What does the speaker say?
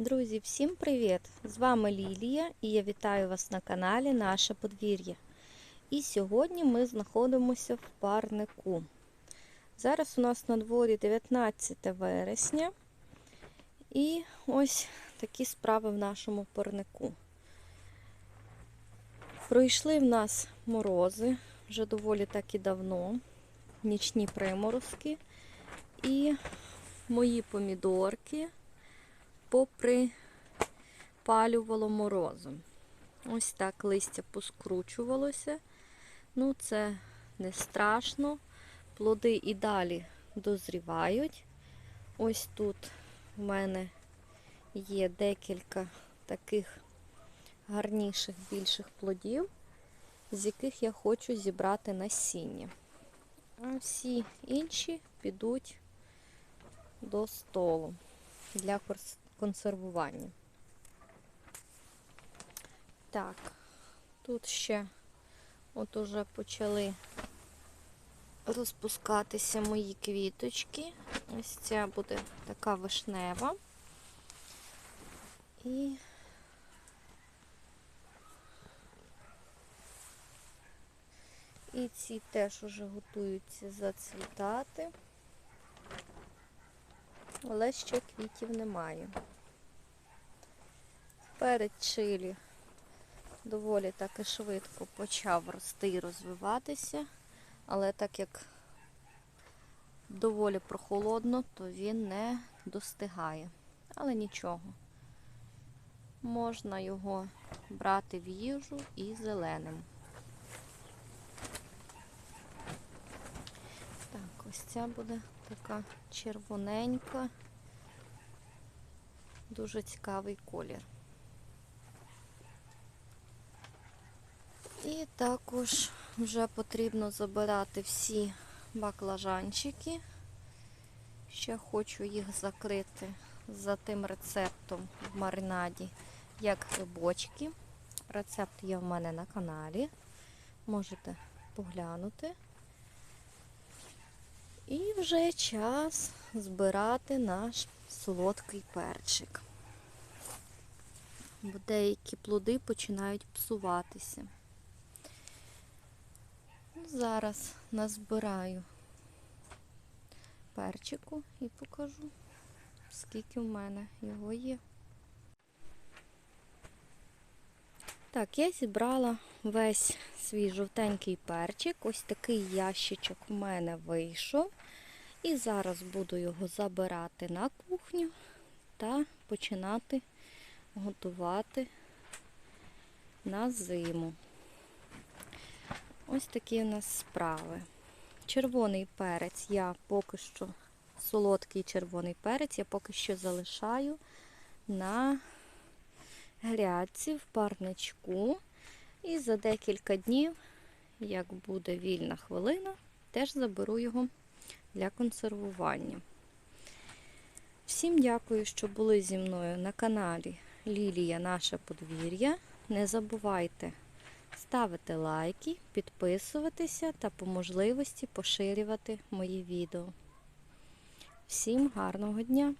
Друзі, всім привіт! З вами Лілія і я вітаю вас на каналі Наше подвір'я. І сьогодні ми знаходимося в парнику. Зараз у нас на дворі 19 вересня. І ось такі справи в нашому парнику. Пройшли в нас морози вже доволі так і давно, нічні приморозки. І мої помідорки поприпалювало морозом. Ось так листя поскручувалося. Ну, це не страшно. Плоди і далі дозрівають. Ось тут в мене є декілька таких гарніших, більших плодів, з яких я хочу зібрати насіння. А всі інші підуть до столу для консервування. Так, тут ще от уже почали розпускатися мої квіточки. Ось ця буде така вишнева. І І ці теж уже готуються зацвітати, але ще квітів немає. Перед чилі доволі так і швидко почав рости і розвиватися, але так як доволі прохолодно, то він не достигає. Але нічого. Можна його брати в їжу і зеленим. Так, ось ця буде така червоненька, дуже цікавий колір. І також вже потрібно забирати всі баклажанчики. Ще хочу їх закрити за тим рецептом в маринаді, як грибочки. Рецепт є в мене на каналі. Можете поглянути. І вже час збирати наш солодкий перчик. Бо деякі плоди починають псуватися. Зараз назбираю перчику і покажу, скільки в мене його є. Так, я зібрала весь свій жовтенький перчик. Ось такий ящичок в мене вийшов. І зараз буду його забирати на кухню та починати готувати на зиму. Ось такі у нас справи. Червоний перець я поки що, солодкий червоний перець, я поки що залишаю на грядці в парничку. І за декілька днів, як буде вільна хвилина, теж заберу його для консервування. Всім дякую, що були зі мною на каналі Лілія Наше подвір'я. Не забувайте ставити лайки, підписуватися та по можливості поширювати мої відео. Всім гарного дня!